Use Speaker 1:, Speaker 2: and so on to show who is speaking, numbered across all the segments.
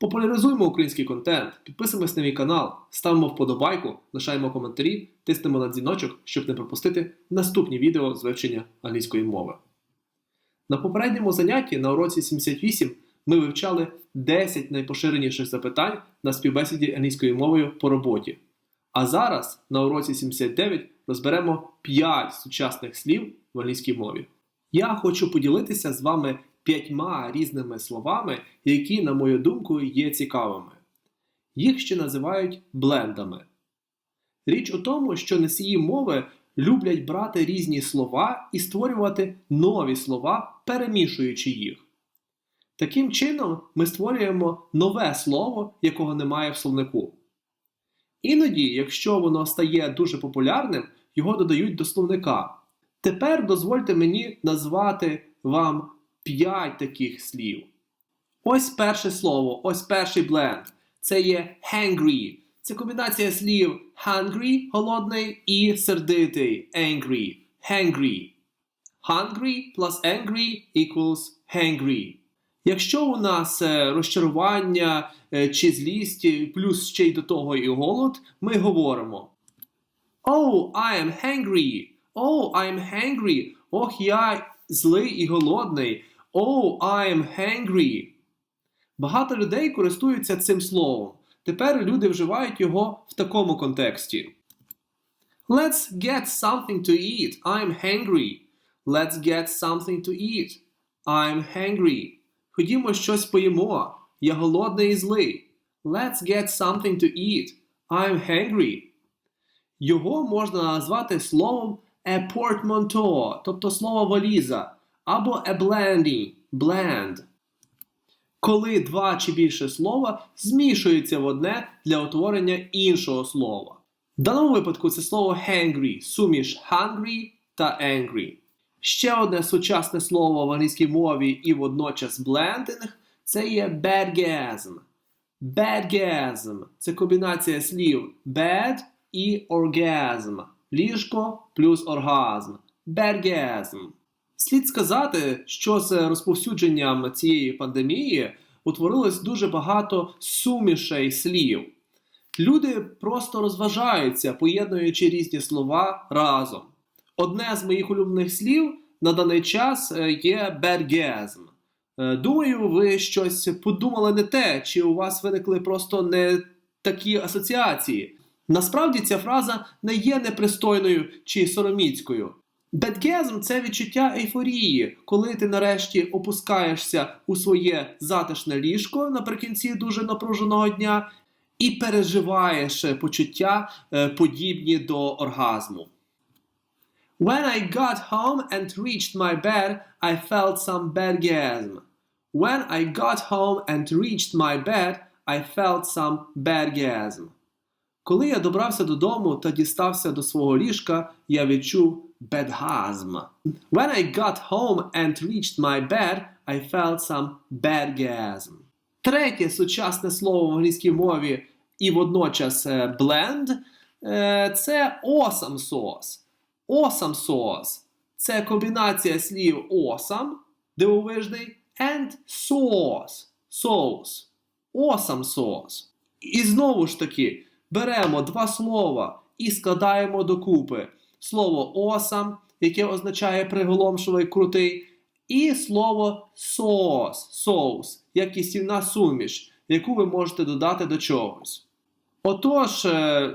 Speaker 1: Популяризуємо український контент, підписуємось на мій канал, ставимо вподобайку, лишаємо коментарі, тиснемо на дзвіночок, щоб не пропустити наступні відео з вивчення англійської мови. На попередньому занятті на уроці 78 ми вивчали 10 найпоширеніших запитань на співбесіді англійською мовою по роботі. А зараз на уроці 79 розберемо 5 сучасних слів в англійській мові. Я хочу поділитися з вами п'ятьма різними словами, які, на мою думку, є цікавими. Їх ще називають блендами. Річ у тому, що носії мови люблять брати різні слова і створювати нові слова, перемішуючи їх. Таким чином, ми створюємо нове слово, якого немає в словнику. Іноді, якщо воно стає дуже популярним, його додають до словника. Тепер дозвольте мені назвати вам 5 таких слів. Ось перше слово, ось перший бленд. Це є hangry. Це комбінація слів hungry голодний і сердитий angry. Hangry. Hungry plus angry equals hangry. Якщо у нас е, розчарування е, чи злість, е, плюс ще й до того і голод, ми говоримо Oh, I am hungry. Oh, I am hungry. Ох, я злий і голодний. Oh, I am hungry. Багато людей користуються цим словом. Тепер люди вживають його в такому контексті. Let's get something to eat. I'm hungry. Let's get something to eat. I'm hungry. Ходімо щось поїмо. Я голодний і злий. Let's get something to eat. I'm hungry. Його можна назвати словом a portmanteau, тобто слово валіза, або a blandy, blend. Коли два чи більше слова змішуються в одне для утворення іншого слова. В даному випадку це слово hangry, суміш hungry та angry. Ще одне сучасне слово в англійській мові і водночас блендинг це є badgasm. Badgasm – це комбінація слів bad і orgasm. Ліжко плюс оргазм. Badgasm. Слід сказати, що з розповсюдженням цієї пандемії утворилось дуже багато сумішей слів. Люди просто розважаються, поєднуючи різні слова разом. Одне з моїх улюблених слів на даний час е, є бергезм. Думаю, ви щось подумали не те, чи у вас виникли просто не такі асоціації. Насправді ця фраза не є непристойною чи сороміцькою. Бедгезм це відчуття ейфорії, коли ти нарешті опускаєшся у своє затишне ліжко наприкінці дуже напруженого дня і переживаєш почуття е, подібні до оргазму. When I got home and reached my bed, I felt some badgasm. When I got home and reached my bed, I felt some badgasm. Коли я добрався додому та дістався до свого ліжка, я відчув бедгазм. When I got home and reached my bed, I felt some badgasm. Третє сучасне слово в англійській мові і водночас blend – це awesome sauce. Awesome sauce – це комбінація слів awesome, дивовижний, and sauce, sauce. Awesome sauce. І знову ж таки, беремо два слова і складаємо докупи. Слово awesome, яке означає приголомшливий крутий, і слово sauce, соус, як кістівна суміш, яку ви можете додати до чогось. Отож,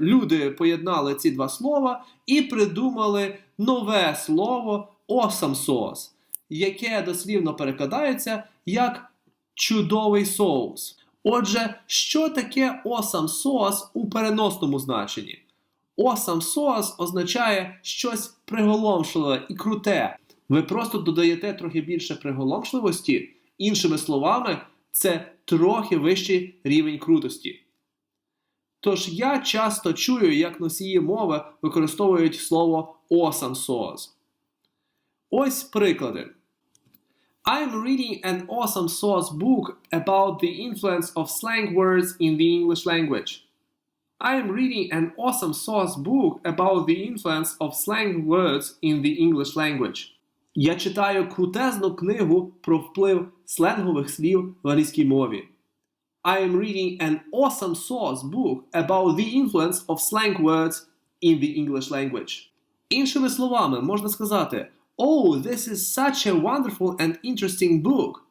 Speaker 1: люди поєднали ці два слова і придумали нове слово sauce, яке дослівно перекладається як чудовий соус. Отже, що таке awesome sauce у переносному значенні? Awesome sauce означає щось приголомшливе і круте. Ви просто додаєте трохи більше приголомшливості, іншими словами, це трохи вищий рівень крутості. Тож я часто чую, як носії мови використовують слово awesome sauce. Ось приклади. I'm reading an awesome sauce book about the influence of slang words in the English language. I am reading an awesome sauce book about the influence of slang words in the English language. Я читаю крутезну книгу про вплив сленгових слів в англійській мові. I am reading an awesome source book about the influence of slang words in the English language. Іншими словами, можна сказати Oh, this is such a wonderful and interesting book.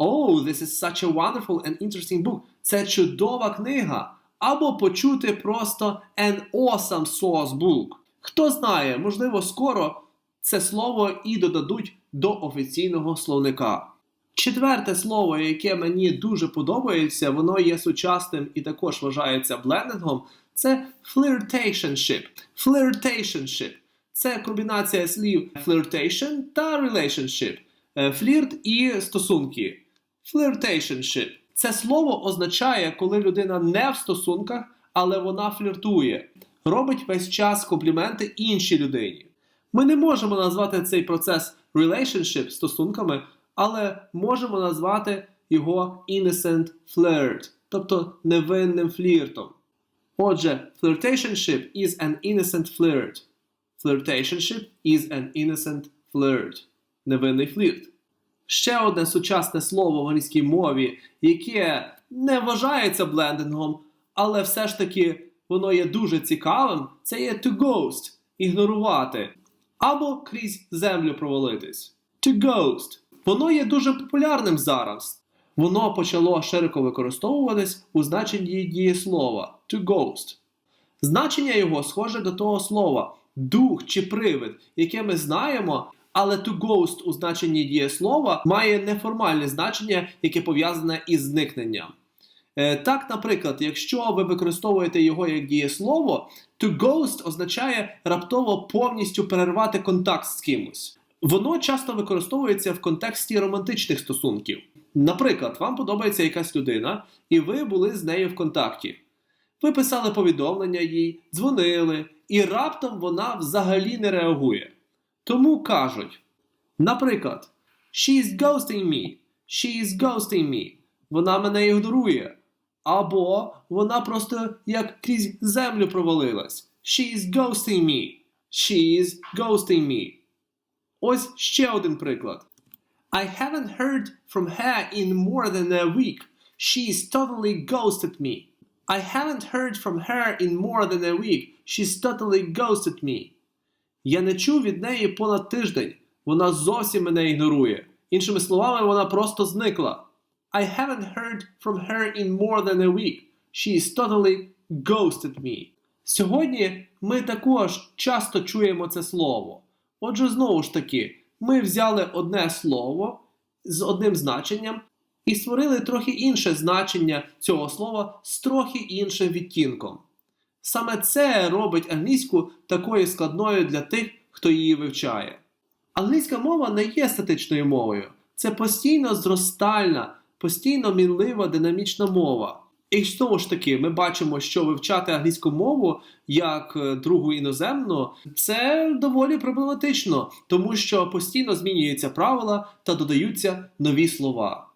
Speaker 1: Oh, this is such a wonderful and interesting book. Це чудова книга. Або почути просто an awesome source book. Хто знає, можливо, скоро це слово і додадуть до офіційного словника. Четверте слово, яке мені дуже подобається, воно є сучасним і також вважається блендингом, це flirtationship. Flirtationship. Це комбінація слів flirtation та relationship. Е, Флірт і стосунки. Flirtationship. Це слово означає, коли людина не в стосунках, але вона фліртує, робить весь час компліменти іншій людині. Ми не можемо назвати цей процес relationship стосунками, але можемо назвати його innocent flirt, тобто невинним фліртом. Отже, flirtationship is an innocent flirt. Flirtationship is an innocent flirt. Невинний флірт. Ще одне сучасне слово в англійській мові, яке не вважається блендингом, але все ж таки воно є дуже цікавим, це є to ghost ігнорувати або крізь землю провалитись. To ghost. Воно є дуже популярним зараз. Воно почало широко використовуватись у значенні дієслова to ghost. Значення його схоже до того слова дух чи привид, яке ми знаємо, але to ghost у значенні дієслова має неформальне значення, яке пов'язане із зникненням. Е, Так, наприклад, якщо ви використовуєте його як дієслово, to ghost означає раптово повністю перервати контакт з кимось. Воно часто використовується в контексті романтичних стосунків. Наприклад, вам подобається якась людина, і ви були з нею в контакті. Ви писали повідомлення їй, дзвонили, і раптом вона взагалі не реагує. Тому кажуть, наприклад, She is ghosting me. She is ghosting me. Вона мене ігнорує. Або вона просто як крізь землю провалилась. She is ghosting me. She is ghosting me. Ось ще один приклад. I haven't heard from her in more than a week. She's totally ghosted me. I haven't heard from her in more than a week. She's totally ghosted me. Я не чув від неї понад тиждень. Вона зовсім мене ігнорує. Іншими словами, вона просто зникла. I haven't heard from her in more than a week. She's totally ghosted me. Сьогодні ми також часто чуємо це слово. Отже, знову ж таки, ми взяли одне слово з одним значенням і створили трохи інше значення цього слова з трохи іншим відтінком. Саме це робить англійську такою складною для тих, хто її вивчає. Англійська мова не є статичною мовою, це постійно зростальна, постійно мінлива динамічна мова. І знову ж таки, ми бачимо, що вивчати англійську мову як е, другу іноземну це доволі проблематично, тому що постійно змінюються правила та додаються нові слова.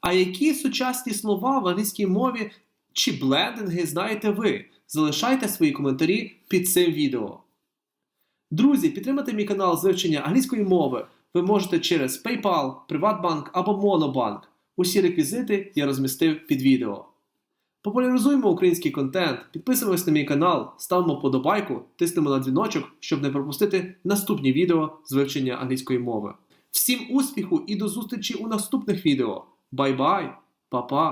Speaker 1: А які сучасні слова в англійській мові чи блендинги знаєте ви? Залишайте свої коментарі під цим відео. Друзі, підтримати мій канал з вивчення англійської мови ви можете через PayPal, Приватбанк або Monobank. Усі реквізити я розмістив під відео. Популяризуємо український контент, підписуємось на мій канал, ставимо подобайку, тиснемо на дзвіночок, щоб не пропустити наступні відео з вивчення англійської мови. Всім успіху і до зустрічі у наступних відео! Бай-бай, па-па!